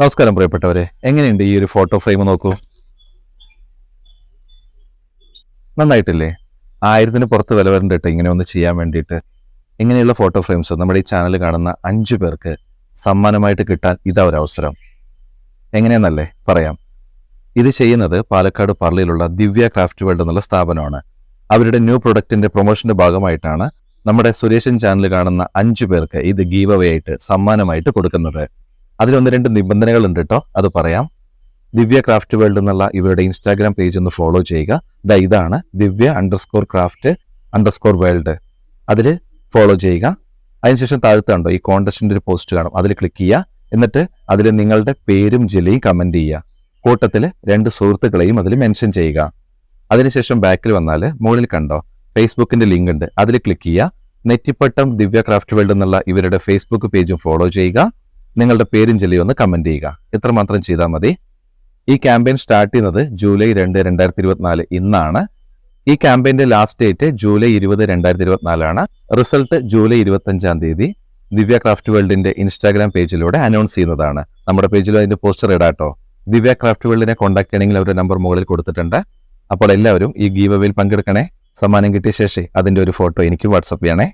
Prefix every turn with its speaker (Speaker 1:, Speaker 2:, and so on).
Speaker 1: നമസ്കാരം പ്രിയപ്പെട്ടവരെ. എങ്ങനെയുണ്ട് ഈ ഒരു ഫോട്ടോ ഫ്രെയിം നോക്കൂ. നന്നായിട്ടില്ലേ? ആയിരത്തിന് പുറത്ത് വില വരണ്ട കേട്ടോ ഇങ്ങനെ ഒന്ന് ചെയ്യാൻ വേണ്ടിയിട്ട്. ഇങ്ങനെയുള്ള ഫോട്ടോ ഫ്രെയിംസ് നമ്മുടെ ഈ ചാനൽ കാണുന്ന അഞ്ചു പേർക്ക് സമ്മാനമായിട്ട് കിട്ടാൻ ഇതാ ഒരു അവസരം. എങ്ങനെയെന്നല്ലേ പറയാം. ഇത് ചെയ്യുന്നത് പാലക്കാട് പള്ളിയിലുള്ള ദിവ്യ ക്രാഫ്റ്റ് വേൾഡ് എന്നുള്ള സ്ഥാപനമാണ്. അവരുടെ ന്യൂ പ്രൊഡക്റ്റിന്റെ പ്രൊമോഷന്റെ ഭാഗമായിട്ടാണ് നമ്മുടെ സുരേഷൻ ചാനൽ കാണുന്ന അഞ്ചു പേർക്ക് ഇത് ഗീവ് അവേ ആയിട്ട് സമ്മാനമായിട്ട് കൊടുക്കുന്നത്. അതിലൊന്ന് രണ്ട് നിബന്ധനകളുണ്ട് കേട്ടോ അത് പറയാം. ദിവ്യ ക്രാഫ്റ്റ് വേൾഡ് എന്നുള്ള ഇവരുടെ ഇൻസ്റ്റാഗ്രാം പേജ് ഒന്ന് ഫോളോ ചെയ്യുക. ദാ ഇതാണ് Divya underscore craft underscore world. അതിൽ ഫോളോ ചെയ്യുക. അതിനുശേഷം താഴത്ത് കണ്ടോ ഈ കോണ്ടസ്റ്റിന്റെ ഒരു പോസ്റ്റ് കാണും. അതിൽ ക്ലിക്ക് ചെയ്യുക. എന്നിട്ട് അതിൽ നിങ്ങളുടെ പേരും ജില്ലയും കമന്റ് ചെയ്യുക. കൂട്ടത്തിൽ രണ്ട് സുഹൃത്തുക്കളെയും അതിൽ മെൻഷൻ ചെയ്യുക. അതിനുശേഷം ബാക്കിൽ വന്നാൽ മുകളിൽ കണ്ടോ ഫേസ്ബുക്കിന്റെ ലിങ്ക് ഉണ്ട്. അതിൽ ക്ലിക്ക് ചെയ്യുക. നെറ്റിപ്പട്ടം ദിവ്യ ക്രാഫ്റ്റ് വേൾഡ് എന്നുള്ള ഇവരുടെ ഫേസ്ബുക്ക് പേജും ഫോളോ ചെയ്യുക. നിങ്ങളുടെ പേരും ജില്ലയും ഒന്ന് കമന്റ് ചെയ്യുക. ഇത്രമാത്രം ചെയ്താൽ മതി. ഈ ക്യാമ്പയിൻ സ്റ്റാർട്ട് ചെയ്യുന്നത് ജൂലൈ രണ്ട് രണ്ടായിരത്തി ഇരുപത്തിനാല് ഇന്നാണ്. ഈ ക്യാമ്പയിന്റെ ലാസ്റ്റ് ഡേറ്റ് ജൂലൈ ഇരുപത് രണ്ടായിരത്തി ഇരുപത്തിനാലാണ് റിസൾട്ട് ജൂലൈ ഇരുപത്തഞ്ചാം തീയതി ദിവ്യ ക്രാഫ്റ്റ് വേൾഡിന്റെ ഇൻസ്റ്റാഗ്രാം പേജിലൂടെ അനൗൺസ് ചെയ്യുന്നതാണ്. നമ്മുടെ പേജിൽ അതിന്റെ പോസ്റ്റർ ഇടാട്ടോ. ദിവ്യ ക്രാഫ്റ്റ് വേൾഡിനെ കോൺടാക്ട് ചെയ്യണമെങ്കിൽ അവരുടെ നമ്പർ മുകളിൽ കൊടുത്തിട്ടുണ്ട്. അപ്പോൾ എല്ലാവരും ഈ ഗീവ് അവേയിൽ പങ്കെടുക്കണേ. സമ്മാനം കിട്ടിയ ശേഷം അതിന്റെ ഒരു ഫോട്ടോ എനിക്ക് വാട്സപ്പ് ചെയ്യണേ.